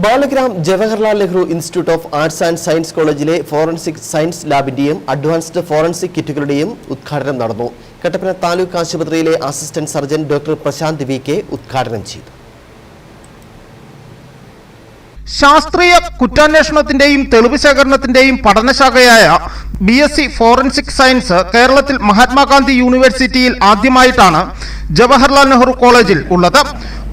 Balagram Jawaharlal Nehru institute of arts and science കോളേജിലെ forensic science ലാബിന്റെയും advanced forensic കിറ്റുകളുടെയും ഉദ്ഘാടനം നടന്നു. കട്ടപ്പന താലൂക്ക് ആശുപത്രിയിലെ assistant surgeon doctor Prashanth V K ഉദ്ഘാടനം ചെയ്തു. ശാസ്ത്രീയ കുറ്റാന്വേഷണത്തിന്റെയും തെളിവ് ശേഖരണത്തിന്റെയും പഠനശാഖയായ B S C forensic science കേരളത്തിൽ മഹാത്മാഗാന്ധി യൂണിവേഴ്സിറ്റിയിൽ ആദ്യമായിട്ടാണ് ജവഹർലാൽ നെഹ്റു കോളേജിൽ ഉള്ളത്.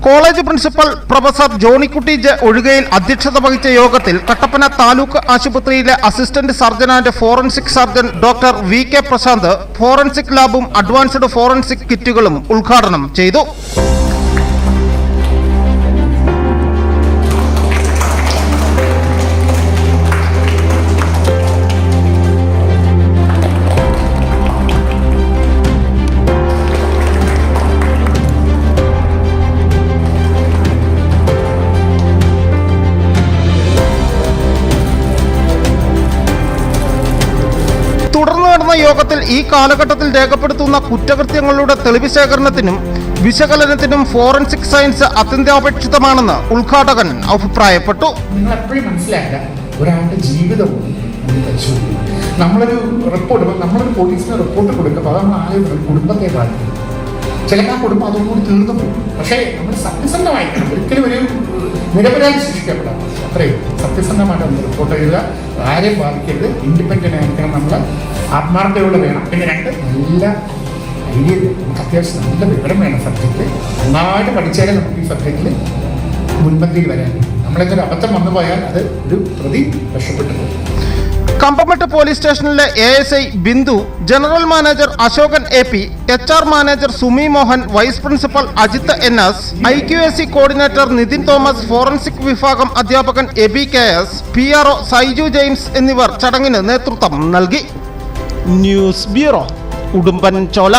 College principal professor Johnykutty J Ozhukayil അധ്യക്ഷത വഹിച്ച യോഗത്തിൽ കട്ടപ്പന താലൂക്ക് ആശുപത്രിയിലെ assistant surgeon and forensic surgeon doctor V K Prashanth forensic ലാബും അഡ്വാൻസ്ഡ് ഫോറൻസിക് കിറ്റുകളും ഉദ്ഘാടനം ചെയ്തു. തുടർന്ന് നടന്ന യോഗത്തിൽ ഈ കാലഘട്ടത്തിൽ രേഖപ്പെടുത്തുന്ന കുറ്റകൃത്യങ്ങളുടെ തെളിവ് ശേഖരണത്തിനും വിശകലനത്തിനും ഫോറൻസിക് സയൻസ് അത്യന്താപേക്ഷിതമാണെന്ന് ഉദ്ഘാടകൻ അഭിപ്രായപ്പെട്ടു. നിങ്ങൾ എപ്പോഴും മനസ്സിലാക്കുക ഒരാളുടെ ജീവിതവും നമ്മളൊരു റിപ്പോർട്ട് നമ്മളൊരു പോലീസിന് റിപ്പോർട്ട് കൊടുക്കുമ്പോൾ അത് നമ്മൾ ആലോചിക്കണം കുടുംബത്തെ ബാധിക്കും ചിലപ്പോൾ ആ കുടുംബം അതോടുകൂടി തീർന്നു പോകും. പക്ഷേ നമ്മൾ സത്യസന്ധമായിരിക്കണം. ഒരിക്കലും ഒരു നിരപരാധി ശിക്ഷിക്കപ്പെടാം അത്രയും സത്യസന്ധമായിട്ട് നമ്മൾ റിപ്പോർട്ട് ചെയ്യുക ആരെയും ബാധിക്കരുത്. ഇൻഡിപെൻഡന്റ് ആയിരിക്കണം നമ്മൾ ആത്മാർത്ഥതയോടെ വേണം. പിന്നെ രണ്ട് നല്ല ഐഡിയ നമുക്ക് അത്യാവശ്യം നല്ല വിവരം വേണം സബ്ജക്റ്റ് നന്നായിട്ട് പഠിച്ചാലേ നമുക്ക് ഈ സബ്ജക്റ്റിൽ മുൻപന്തിയിൽ വരാൻ നമ്മളെന്തൊരു അബദ്ധം വന്നു പോയാൽ അത് ഒരു പ്രതി രക്ഷപ്പെട്ടു കമ്പമട്ട് പോലീസ് സ്റ്റേഷനിലെ A S I Bindu general manager Ashokan A P H R manager Sumi Mohan vice principal Ajith N S I Q S C coordinator Nithin Thomas forensic വിഭാഗം അധ്യാപകൻ Abi K S P R O Saiju James എന്നിവർ ചടങ്ങിന് നേതൃത്വം നൽകി. News bureau ഉടുമ്പൻ ചോല